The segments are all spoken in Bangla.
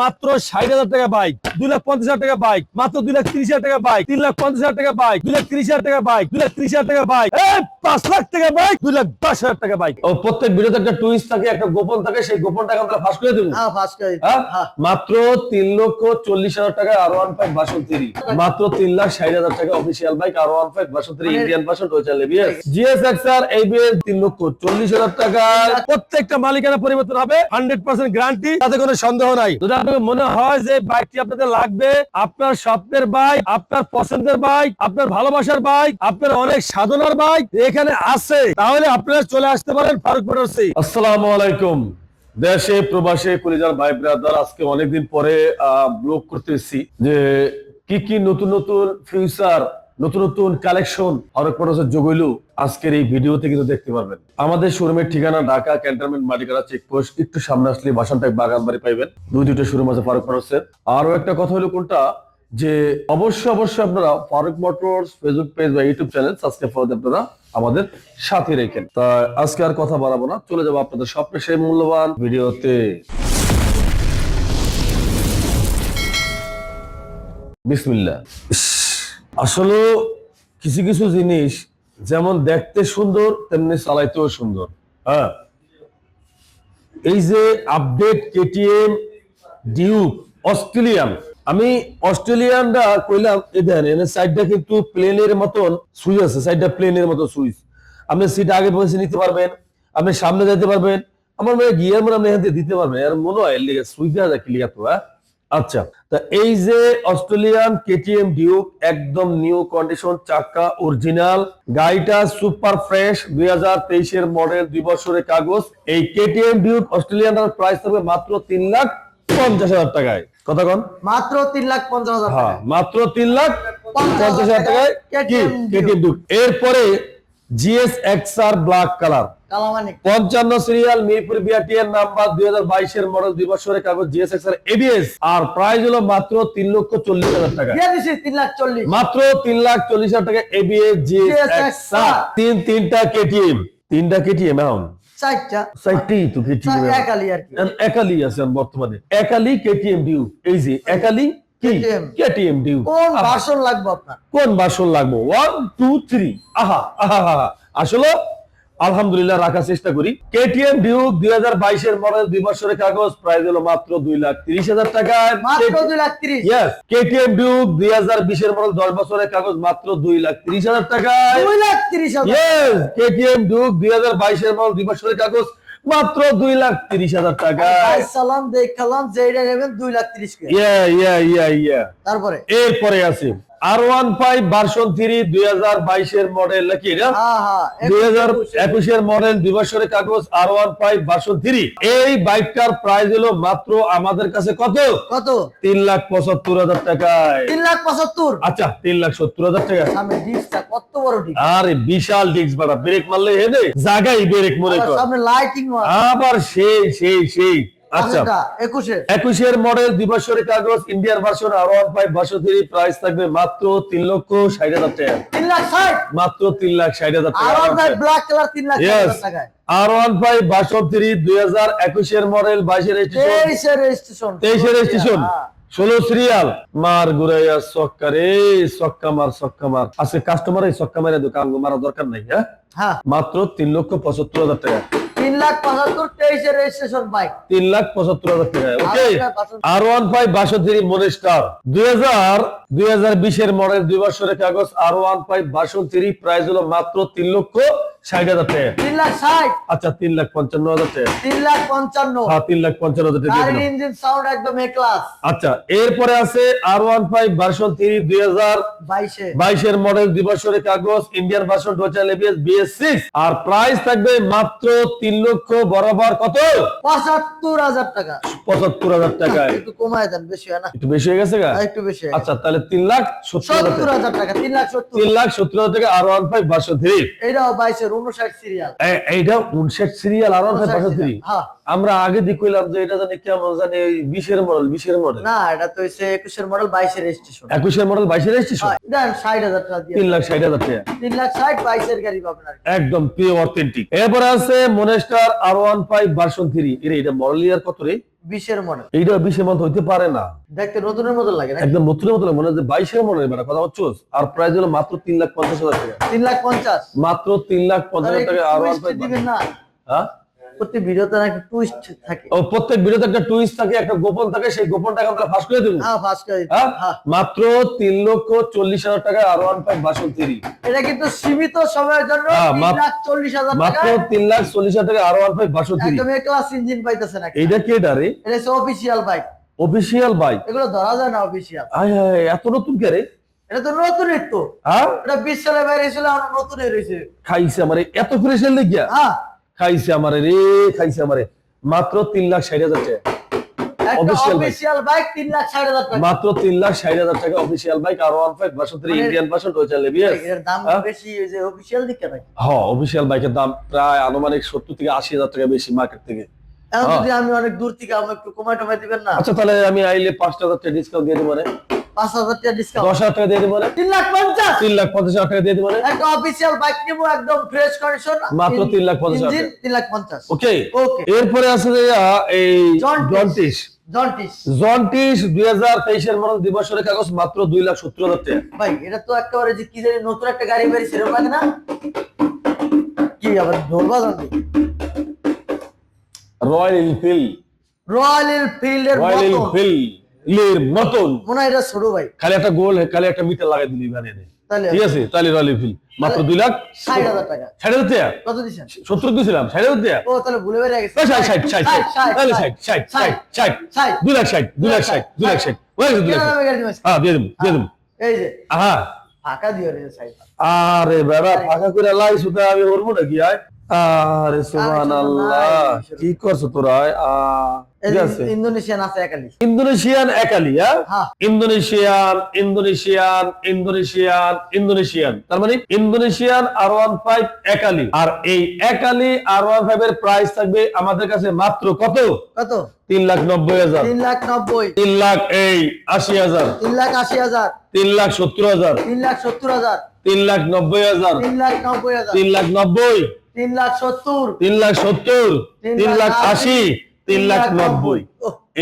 মাত্র ষাট হাজার টাকা বাইক দুই লাখ পঞ্চাশ হাজার টাকা বাইক মাত্র দুই লাখ তিরিশ হাজার টাকা বাইক তিন লাখ পঞ্চাশ হাজার টাকা বাইক দুই লাখ তিরিশ হাজার টাকা বাইক দুই লাখ তিরিশ হাজার টাকা বাইক পাঁচ লাখ টাকা বাইক দুই লাখ দশ হাজার টাকা বাইক ও প্রত্যেক ভিডিওতে একটা টুইস্ট থাকে একটা গোপন থাকে সেই গোপনটাকে আমরা ফাঁস করে দেবো। হ্যাঁ হ্যাঁ? হ্যাঁ। মাত্র তিন লক্ষ চল্লিশ হাজার টাকা R one five version three মাত্র তিন লাখ ষাট হাজার টাকা official bike R one five version three Indian version total ABS GS XR ABS তিন লক্ষ চল্লিশ হাজার টাকা। প্রত্যেকটা মালিকানা পরিবর্তন হবে হান্ড্রেড পার্সেন্ট গ্যারান্টি তাতে কোনো সন্দেহ নাই। আপনাকে মনে হয় যে বাইকটি আপনাদের লাগবে? আপনার স্বপ্নের বাইক, আপনার পছন্দের বাইক, আপনার ভালোবাসার বাইক, আপনার অনেক সাধনার বাইক এখানে আছে। তাহলে আপনারা চলে আসতে পারেন ফারুক মোটরসে আসসালামু আলাইকুম। দেশে, প্রবাসে, কলিজার ভাই ব্রাদার, আজকে অনেকদিন পরে ব্লগ করতে এসেছি যে কি কি নতুন নতুন ফিউচার নতুন নতুন কালেকশন অনেক মানুষের যোগ হইল, আজকের এই ভিডিওতে কিন্তু দেখতে পারবেন। আমাদের শোরুমের ঠিকানা ঢাকা ক্যান্টনমেন্ট মালিকানা চেকপোস্ট একটু সামনে আসলে বাসানটাই বাগান বাড়ি পাইবেন। দুই দুটো শোরুম আছে, ফারুক মোটরসের। আরও একটা কথা হলো কোনটা? যে অবশ্যই অবশ্যই আপনারা ফারুক মোটরস ফেসবুক পেজ বা ইউটিউব চ্যানেল সাবস্ক্রাইব করে আপনারা আমাদের সাথে রেখেন। তা আজকে আর কথা বাড়াবো না, চলে যাব আপনাদের স্বপ্নের সেই মূল্যবান ভিডিওতে। বিসমিল্লাহ। আসলে কিছু কিছু জিনিস যেমন দেখতে সুন্দর, তেমনি চালাইতেও সুন্দর। হ্যাঁ? এই যে আপডেট কেটিএম ডিউক অস্ট্রেলিয়ান আমি অস্ট্রেলিয়ানরা কইলাম, এ দেন, এনে সাইডটা কিন্তু প্লেনের মতন সুইচ আছে সাইডটা প্লেনের মতো সুইচ। আপনি সিট আগে বসে নিতে পারবেন, আপনি সামনে যেতে পারবেন। আমার মনে গিয়ার মনে আপনি এখান থেকে দিতে পারবেন, আর মনে হয় লিগে সুইচ দেওয়া যায় ক্লিয়ার তো হ্যাঁ? আচ্ছা তা এই যে অস্ট্রেলিয়ান কেটিএম ডিউক একদম নিউ কন্ডিশন চাকা অরিজিনাল গাড়িটা সুপার ফ্রেশ দুই তেইশের মডেল দুই বছরের কাগজ। এই কেটিএম ডিউক অস্ট্রেলিয়ান প্রাইস থাকবে মাত্র তিন লাখ পঞ্চাশ হাজার টাকায়। কথা কন। মাত্র তিন লাখ পঞ্চাশ হাজার হ্যাঁ মাত্র তিন লাখ পঞ্চাশ হাজার টাকায় কেটিএম ডিউক। এরপরে জিএস এক্সআর ব্ল্যাক কালার পঞ্চান্ন সিরিয়াল মিরপুর বিআরটিএর নাম্বার দুই হাজার বাইশের মডেল দুই বছরের কাগজ এবিএস আর প্রাইস হলো মাত্র তিন লক্ষ চল্লিশ হাজার টাকা। মাত্র তিন লাখ চল্লিশ হাজার টাকা এবিএস জিএসএক্স তিন তিনটা কেটিএম তিনটা কেটিএম এখন। তো কেটিএম একালি আছে বর্তমানে। একালি কেটিএম ডিউ এই যে একালি কেটিএম ডিউ কোন ভাষণ লাগবে আপনার? কোন বাসন লাগবো? ওয়ান টু থ্রি আহা আহা আহা আসলে আলহামদুলিল্লাহ রাখার চেষ্টা করি। কেটিএম ডিউক দুই হাজার বাইশের মডেল দুই বছরের কাগজ। প্রাইস হলো মাত্র দুই লাখ তিরিশ হাজার ইয়েস কেটিএম ডিউক দুই হাজার বিশের মডেল দশ বছরের কাগজ মাত্র দুই লাখ তিরিশ হাজার কেটিএম ডিউক দুই বাইশের মডেল দুই বছরের কাগজ। মাত্র দুই লাখ তিরিশ হাজার টাকা। সালাম দেখালাম নেবেন দুই লাখ তিরিশ ইয়া ইয়া ইয়া ইয়া তারপরে? এরপরে আছে R one five version three দুই হাজার বাইশের মডেল নাকি এটা হ্যাঁ হ্যাঁ দুই হাজার একুশের মডেল দুই বছরের কাগজ R one five version three এই বাইকটার প্রাইস হলো মাত্র আমাদের কাছে কত? কত? তিন লাখ পঁচাত্তর হাজার টাকায়। তিন লাখ পঁচাত্তর? আচ্ছা তিন লাখ সত্তর হাজার টাকা। সামনে ডিস্কটা কত বড় ডিস্ক আরে বিশাল ডিস্ক বাড়া। ব্রেক মারলে জায়গায় ব্রেক মনে কর। সামনে লাইটিং আবার সেই সেই সেই। আচ্ছা। একুশে। একুশের মডেল দুই বছরের কাগজ Indian version R one five version three price থাকবে মাত্র তিন লক্ষ ষাট হাজার টাকা। তিন লাখ ষাট? মাত্র তিন লাখ ষাট হাজার টাকা। ব্ল্যাক কালার তিন লাখ ষাট Yes. হাজার টাকায়। R one five version three দুই হাজার একুশের মডেল বাইশের রেজিস্ট্রেশন তেইশের রেজিস্ট্রেশন ষোলো সিরিয়াল মার গুড়াইয়া সক্কা রে সক্কা মার সক্কা মার। আজকে কাস্টমার এই সক্কা মারে দোকান মারা দরকার নাই হ্যাঁ? হ্যাঁ। মাত্র তিন লক্ষ পঁচাত্তর হাজার টাকা। তিন লাখ পঁচাত্তর তেইশের রেজিস্ট্রেশন বাইক তিন লাখ পঁচাত্তর হাজার টাকা। ওকে আর ওয়ান ফাইভ বাষট্টি মনিস্টার। দুই হাজার দুই হাজার বিশের মডেল দুই বছরের কাগজ। আর ওয়ান ফাইভ বাষট্টি প্রাইস হলো মাত্র তিন লক্ষ ষাট হাজার টাকা। তিন লাখ ষাট। আচ্ছা তিন লাখ পঞ্চান্ন হাজার টাকা। তিন লাখ পঞ্চান্ন। হ্যাঁ তিন লাখ পঞ্চান্ন হাজার টাকা দিয়ে গাড়ির দিলাম। ইঞ্জিন সাউন্ড একদম এ ক্লাস আচ্ছা এরপরে আছে R one five version three দুই হাজার বাইশে। বাইশের মডেল দুই বছরের কাগজ Indian version total ABS BS six আর প্রাইস থাকবে মাত্র তিন লক্ষ বরাবর কত? পঁচাত্তর হাজার টাকা। পঁচাত্তর হাজার টাকায়। একটু কমায় দেন বেশি হয় না। একটু বেশি হয়ে গেছে গা? একটু বেশি আচ্ছা তাহলে তিন লাখ সত্তর হাজার টাকা। তিন লাখ সত্তর। তিন লাখ সত্তর হাজার টাকা R one five version three. এইটাও বাইশের উনষাট সিরিয়াল। এইটা উনষাট serial R one five version three. হ্যাঁ। আমরা আগে দিয়ে কইলাম যে এটা জানি কেমন জানি বিশের মডেল বিশের মডেল না এটা তো হচ্ছে একুশের মডেল বাইশের রেজিস্ট্রেশন একুশের মডেল বাইশের রেজিস্ট্রেশন দেন ষাট হাজার টাকা তিন লাখ ষাট হাজার টাকা। তিন লাখ ষাট বাইশের গাড়ি পাবেন একদম পিওর অথেন্টিক এরপরে আছে monster R one five version three. এটা মডেল ইয়ার কত রে? বিশের মডেল। এইটা বিশের মতো হইতে পারে না। দেখতে নতুনের মতো লাগে না একদম নতুনের মতো লাগে, মনে হচ্ছে বাইশের মনে হয় কথা হচ্ছে আর প্রাইস হলো মাত্র তিন লাখ পঞ্চাশ হাজার টাকা। তিন লাখ পঞ্চাশ। মাত্র তিন লাখ পঞ্চাশ হাজার টাকা আর দিবেন না? হ্যাঁ? প্রতি ভিডিওতে নাকি টুইস্ট থাকে। ও প্রত্যেক ভিডিওতে একটা টুইস্ট থাকে একটা গোপন থাকে সেই গোপনটাকে আমরা ফাঁস করে দেবো। হ্যাঁ ফার্স্ট করে হ্যাঁ? হ্যাঁ। মাত্র তিন লক্ষ চল্লিশ হাজার R one five version three এটা কিন্তু সীমিত সময়ের জন্য হ্যাঁ, চল্লিশ হাজার মাত্র টাকা তিন লাখ চল্লিশ হাজার টাকা R one five version three একদম এ ক্লাস ইঞ্জিন পাইতেছে না এইটা কে এটা রে? এটা হচ্ছে অফিসিয়াল বাইক অফিসিয়াল বাইক এগুলো ধরা যায় না অফিসিয়াল আয় হায় এত নতুন কে রে? এটা তো নতুন তো হ্যাঁ? এটা বিশ সালে বাইরে ছিল এখন নতুন রয়েছে খাইছে আমারে এত ফ্রেশ লেগিয়া? হ্যাঁ। খাইছে আমারে রে খাইছে আমারে। মাত্র তিন লাখ ষাট হাজার টাকা। একটা Official bike. অফিসিয়াল বাইক তিন লাখ ষাট হাজার টাকা। মাত্র তিন লাখ ষাট হাজার টাকা official bike R one five version three মানে- ইন্ডিয়ান লেবিয়াস এর দাম হ্যাঁ? বেশি ওই যে অফিসিয়াল দিকে হ্যাঁ অফিসিয়াল বাইকের দাম প্রায় আনুমানিক সত্তর থেকে আশি হাজার টাকা বেশি মার্কেট থেকে। হ্যাঁ। আমি অনেক দূর থেকে একটু কমাই টমাই দিবেন না? আচ্ছা তাহলে আমি আইলে পাঁচ টাকা ডিসকাউন্ট দিয়ে দিব মানে পাঁচ হাজার টাকা ডিসকাউন্ট দশ হাজার টাকা দিয়ে দিব মানে তিন লাখ পঞ্চাশ। তিন লাখ পঞ্চাশ হাজার টাকা দিয়ে দিব একটা অফিসিয়াল বাইক নিবো একদম ফ্রেশ কন্ডিশন মাত্র তিন লাখ পঞ্চাশ ইঞ্জিন তিন লাখ পঞ্চাশ। ওকে ওকে এরপরে আছে যে এই জন্টিস। জন্টিস জন্টিস দুই হাজার তেইশের মডেল দিবসের কাগজ মাত্র দুই লাখ সত্তর হাজার টাকা। ভাই এটা তো একেবারে যে কি জানি নতুন একটা গাড়ি বেরিয়েছে এরকম লাগে না? কি আবার রয়্যাল এনফিল্ড রয়্যাল এনফিল্ডের রয়্যাল এনফিল্ড এর মতন। মনে হয় এটা ছোট ভাই। খালি একটা গোল খালি একটা মিটার লাগাই দিলি ঠিক আছে? তাহলে রয়্যাল এনফিল্ড মাত্র দুই লাখ ষাট হাজার টাকা। ষাট হাজার টাকা? কত দিচ্ছেন সত্তর দিয়েছিলাম ষাট হাজার টাকা? ও তাহলে ভুলে বেরিয়ে গেছে। ষাট ষাট ষাট ষাট। তাহলে ষাট ষাট ষাট ষাট ষাট। দুই লাখ ষাট দুই লাখ ষাট দুই লাখ ষাট। হয়ে গেছে দুই লাখ ষাট। হ্যাঁ দিয়ে দেবো দিয়ে দেবো। এই যে হ্যাঁ ফাঁকা রয়েছে সাইড আরে বেড়া ফাঁকা করে লাই সুতা আমি করব নাকি আয়। আরে সুবহান আল্লাহ কি করছ তোরা? ইন্দোনেশিয়ান আছে একালি ইন্দোনেশিয়ান একালি হ্যাঁ? হ্যাঁ। Indonesian Indonesian Indonesian Indonesian. তার মানে ইন্দোনেশিয়ান আর ওয়ান ফাইভ একালি আর এই একালি আর ওয়ান ফাইভ এর প্রাইস থাকবে আমাদের কাছে মাত্র কত? কত? তিন লাখ নব্বই হাজার। তিন লাখ নব্বই। তিন লাখ এই আশি হাজার। তিন লাখ আশি হাজার। তিন লাখ সত্তর হাজার। তিন লাখ সত্তর হাজার। তিন লাখ নব্বই হাজার। তিন লাখ নব্বই হাজার। তিন লাখ নব্বই। তিন লাখ সত্তর। তিন লাখ সত্তর তিন লাখ আশি তিন লাখ নব্বই।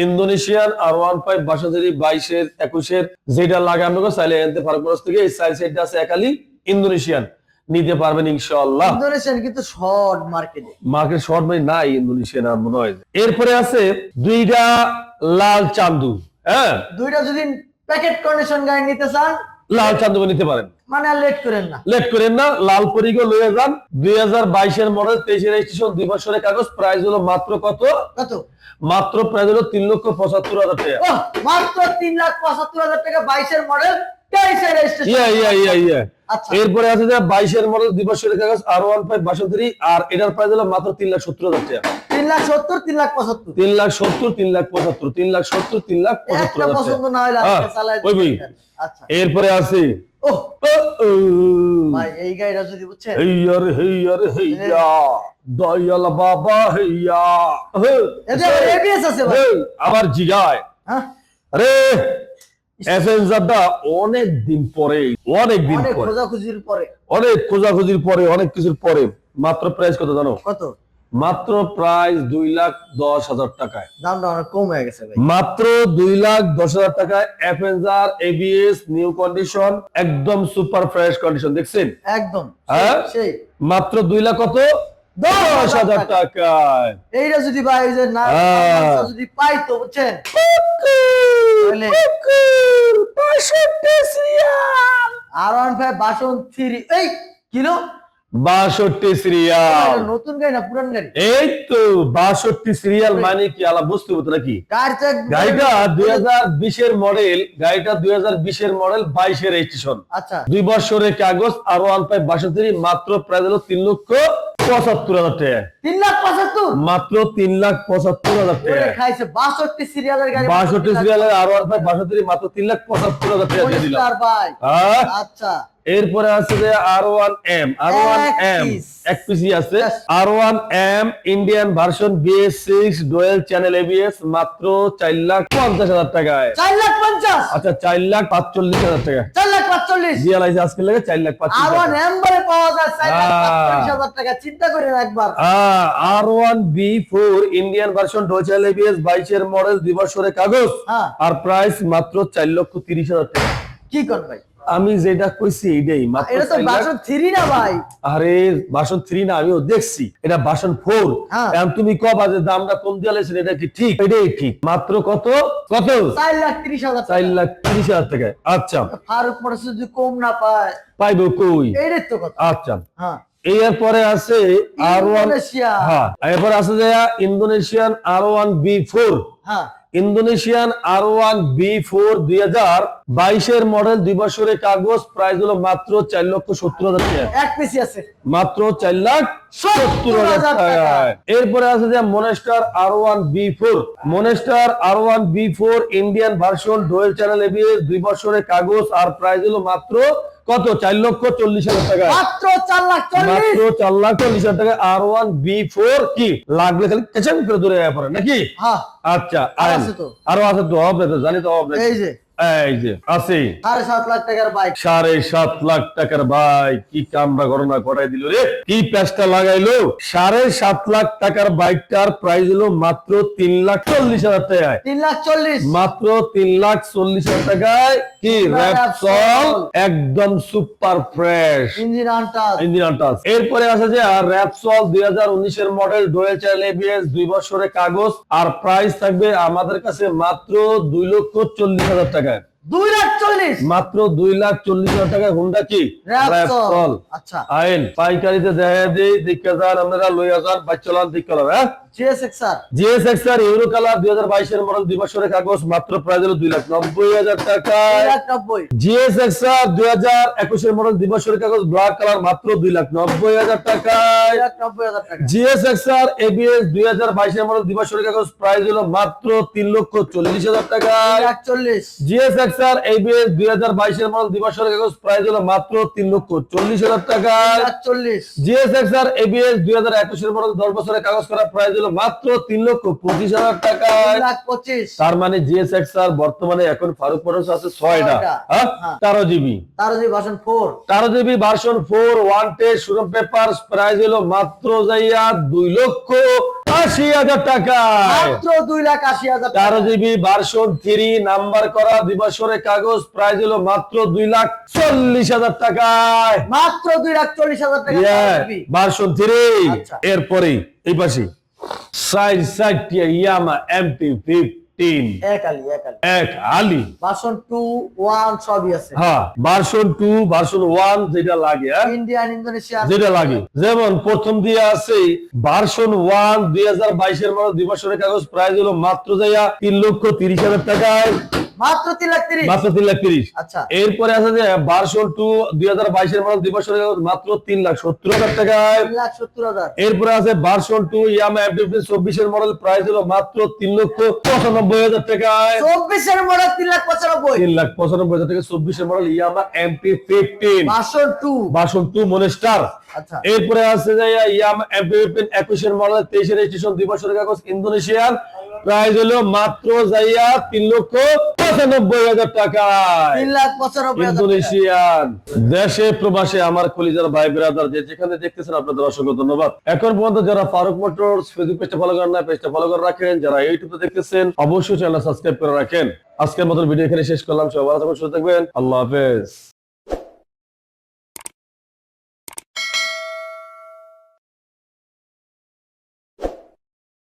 ইন্দোনেশিয়ান আর ওয়ান ফাইভ বাসাদারি বাইশের একুশের যেটা লাগে আপনাকে চাইলে এনতে ফার্মোস থেকে এই সাইজ সেটটা আছে একালি ইন্দোনেশিয়ান। নিতে পারবেন ইনশাআল্লাহ। ইন্দোনেশিয়ান কিন্তু শর্ট মার্কেটে। মার্কেট শর্ট মানে নাই ইন্দোনেশিয়ান আর মনে হয় এরপরে আছে দুইটা লাল চান্দু হ্যাঁ? দুইটা যদি প্যাকেট কন্ডিশন গাড়ি নিতে চান লাল চান্দু নিতে পারেন। মানে লেট করেন না। লেট করেন না লাল পরিগো লয়ে যান। দুই হাজার বাইশের মডেল তেইশের রেজিস্ট্রেশন দুই বছরের কাগজ প্রাইস হলো মাত্র কত? কত? মাত্র প্রাইস হলো তিন লক্ষ পঁচাত্তর হাজার টাকা। মাত্র তিন লাখ পঁচাত্তর হাজার টাকা বাইশের মডেল তেইশের রেজিস্ট্রেশন ইয়া ইয়া ইয়া ইয়া। এরপরে আছে যে বাইশের মডেল দুই বছরের কাগজ আর ওয়ান ফাইভ বাষট্টি আর এটার প্রাইস হলো মাত্র তিন লাখ সত্তর হাজার টাকা। তিন লাখ সত্তর তিন লাখ পঁচাত্তর। তিন লাখ সত্তর তিন লাখ পঁচাত্তর তিন লাখ সত্তর তিন লাখ পঁচাত্তর হাজার হ্যাঁ। আচ্ছা। এরপরে আছে ভাই এই গাড়িটা যদি বুঝছেন। হেইয়ার হেইয়ার হেইয়া দয়াল বাবা হেইয়া আমার জিগায়। হ্যাঁ। আরে অ্যাভেঞ্জারটা অনেক দিন পরে অনেক দিন পরে। খোঁজাখুঁজির পরে। অনেক খোঁজাখুঁজির পরে অনেক কিছুর পরে। মাত্র প্রাইস কত জানো? কত? মাত্র প্রাইস দুই লাখ দশ হাজার টাকায়। দামটা অনেক কম হয়ে গেছে মাত্র দুই লাখ দশ হাজার টাকায় অ্যাভেঞ্জার এবিএস নিউ কন্ডিশন একদম সুপার ফ্রেশ কন্ডিশন দেখছেন? একদম হ্যাঁ? মাত্র দুই লাখ কত? দশ হাজার টাকায়। এইটা যদি ভাই যে না হ্যাঁ। যদি পাই তো বুঝছেন? R one five version three এই কিলো বাষট্টি সিরিয়াল। নতুন গাড়ি না পুরান গাড়ি? এই তো বাষট্টি সিরিয়াল মানে কি আলা বুঝতে হতো নাকি? গাড়িটা দুই হাজার বিশের মডেল গাড়িটা দুই হাজার বিশের মডেল বাইশের রেজিস্ট্রেশন আচ্ছা। দুই বছরের কাগজ আর ওয়ান ফাইভ বাষট্টি মাত্র প্রায় হলো তিন লক্ষ পঁচাত্তর হাজার টাকা। তিন লাখ পঁচাত্তর? মাত্র তিন লাখ পঁচাত্তর হাজার টাকা। খাইছে বাষট্টি সিরিয়ালের গাড়ি বাষট্টি সিরিয়ালের আরও আছে বাষট্টি মাত্র তিন লাখ পঁচাত্তর হাজার টাকা দিয়ে দিলাম। হ্যাঁ? আচ্ছা। এরপরে আছে যে R one M R one M এক পিসি আছে। R one M Indian version BS six dual channel ABS মাত্র চার লাখ পঞ্চাশ হাজার টাকায়। চার লাখ পঞ্চাশ? আচ্ছা চার লাখ পাঁচচল্লিশ হাজার টাকা চার লাখ পাঁচচল্লিশ? চল্লিশ জিয়ালাইছে আজকে লাগে চার লাখ পাঁচ আর ওয়ান এম্বারে পাওয়া যায় চার লাখ পাঁচচল্লিশ হাজার টাকা। চিন্তা করেন একবার। R one V four Indian version ডোচাল ABS বাইশের মডেল দুই বছরের কাগজ। হ্যাঁ। আর প্রাইস মাত্র চার লক্ষ তিরিশ হাজার টাকা। কি কর ভাই আমি যেটা কইছি এটাই মাত্র এটা তো বাসন থ্রি না ভাই? আরে বাসন থ্রি না আমিও দেখছি। এটা বাসন ফোর। হ্যাঁ। এখন তুমি কবা যে দামটা কম দিয়ে লাইছেন এটা কি ঠিক? এটাই ঠিক। মাত্র কত? কত? চার লাখ তিরিশ হাজার চার টাকা লাখ তিরিশ হাজার টাকা। আচ্ছা। ফারুক মোটরস যদি কম না পায় পাইবো কই? এইটাই তো কথা। আচ্ছা। হ্যাঁ। এরপরে আছে আর ওয়ান হ্যাঁ এরপরে আছে যে Indonesian R one V four. হ্যাঁ। Indonesian R one V four দুই হাজার বাইশের মডেল দুই বছরের কাগজ প্রাইস হলো মাত্র চার লক্ষ সত্তর হাজার টাকা। আছে। মাত্র চার লাখ সত্তর হাজার টাকা। এরপরে আছে যে monster R one V four. Monster R one V four Indian version dual channel ABS দুই বছরের কাগজ আর প্রাইস হলো মাত্র কত? চার লক্ষ চল্লিশ হাজার টাকা। মাত্র চার লাখ মাত্র চার লাখ চল্লিশ হাজার টাকা আর ওয়ান বি ফোর কি? লাগলে খালি কেচাম করে দূরে পড়ে নাকি? হ্যাঁ। আচ্ছা আর আছে তো। আরও আছে তো অফ জানি তো অফ এই যে এই যে আছে সাড়ে সাত লাখ টাকার বাইক সাড়ে সাত লাখ টাকার ভাই কি কামরা ঘটনা ঘটাই দিল রে। কি প্যাচটা লাগাইলো? সাড়ে সাত লাখ টাকার বাইকটার প্রাইস হলো মাত্র তিন লাখ চল্লিশ হাজার টাকায়। তিন লাখ চল্লিশ। মাত্র তিন লাখ চল্লিশ হাজার টাকায়। কি র্যাপসল একদম super fresh engine untouched. Engine untouched. এরপরে আছে যে র্যাপসল দুই হাজার উনিশের মডেল ডোয়েল চ্যানেল এবিএস দুই বছরের কাগজ। আর প্রাইস থাকবে আমাদের কাছে মাত্র দুই লক্ষ চল্লিশ হাজার টাকায় দুই লাখ চল্লিশ। মাত্র দুই লাখ চল্লিশ হাজার টাকা হুন্ডা কি? আচ্ছা। আইন পাইকারিতে দেখা দিই দিকে যান আপনারা লইয়া যান বাইক চালান দিক চালান হ্যাঁ? GSX R GSX R euro colour দুই হাজার বাইশের মডেল দুই বছরের কাগজ মাত্র প্রাইস হলো দুই লাখ নব্বই হাজার দুই টাকায় লাখ নব্বই। জিএসএক্স আর দুই হাজার একুশের মডেল দুই বছরের কাগজ ব্ল্যাক কালার মাত্র দুই লাখ নব্বই হাজার টাকায় দুই লাখ নব্বই হাজার টাকা। জিএসএক্স আর এবিএস দুই হাজার বাইশের মডেল দুই বছরের কাগজ প্রাইস হলো মাত্র তিন লক্ষ চল্লিশ হাজার টাকায় জিএসএক্স আর এবিএস দুই হাজার বাইশের মডেল দুই বছরের কাগজ প্রাইস হলো মাত্র তিন লক্ষ চল্লিশ হাজার লাখ চল্লিশ জিএসএক্স আর এবিএস দুই হাজার একুশের মডেল দশ বছরের কাগজ করা প্রাইস হলো মাত্র তিন লক্ষ পঁচিশ হাজার লাখ পঁচিশ। তার মানে জিএসএক্স আর বর্তমানে এখন ফারুক মোটরস আছে ছয়টা। হ্যাঁ? হ্যাঁ। তেরো জিবি। তার যে ভাষণ ফোর তেরো GB version four one test showroom paper price হলো মাত্র যাইয়া দুই লক্ষ আশি হাজার টাকা। মাত্র দুই লাখ আশি হাজার তেরো জিবি ভার্সন থ্রি নাম্বার করা দুই বছরের কাগজ প্রাইস হলো মাত্র দুই লাখ চল্লিশ হাজার টাকায়। মাত্র দুই লাখ চল্লিশ হাজার টাকা দিবি। ভার্সন থ্রি এরপরেই এরপরে এই পাশে side side Yamaha MT fifteen আলি এক আলি। এক আলি। ভাষণ টু ওয়ান সবই আছে। হ্যাঁ ভার্সন টু ভার্সন ওয়ান যেটা লাগে ইন্ডিয়ান ইন্দোনেশিয়া যেটা লাগে। যেমন প্রথম দিয়ে আছে ভার্সন ওয়ান দুই হাজার বাইশের মডেল দুই বছরের কাগজ প্রাইস হলো মাত্র যাইয়া তিন লক্ষ তিরিশ হাজার টাকায়। মাত্র লাখ মাত্র লাখ আচ্ছা। এরপরে আছে যে টু মডেল দুই বছরের মাত্র তিন লাখ সত্তর হাজার টাকায়। তিন লাখ সত্তর হাজার। এরপরে আছে ভার্সন টু ইয়ামা এফ চব্বিশের মডেল প্রাইস হলো মাত্র তিন লক্ষ পঁচানব্বই হাজার টাকায়। চব্বিশের মডেল তিন লাখ পঁচানব্বই। তিন লাখ পঁচানব্বই হাজার টাকা চব্বিশের model Yamaha MP fifteen version two version two monster আচ্ছা। এরপরে আছে যে ইয়াম মডেল দুই বছরের কাগজ ইন্দোনেশিয়ার। প্রাইস হলো মাত্র যাইয়া তিন লক্ষ পঁচানব্বই হাজার টাকা। তিন লাখ পঁচানব্বই ইন্দোনেশিয়ান। দেশে প্রবাসে আমার কলিজার ভাই ব্রাদার যে যেখানে দেখতেছেন আপনাদের অসংখ্য ধন্যবাদ। এখন পর্যন্ত যারা ফারুক মোটরস ফেসবুক পেজটা ফলো করেন না পেজটা ফলো করে রাখেন। যারা ইউটিউবে দেখতেছেন অবশ্যই চ্যানেল সাবস্ক্রাইব করে রাখেন। আজকের মতো ভিডিও এখানে শেষ করলাম। সবাই ভালো থাকবেন সুস্থ থাকবেন। আল্লাহ হাফেজ।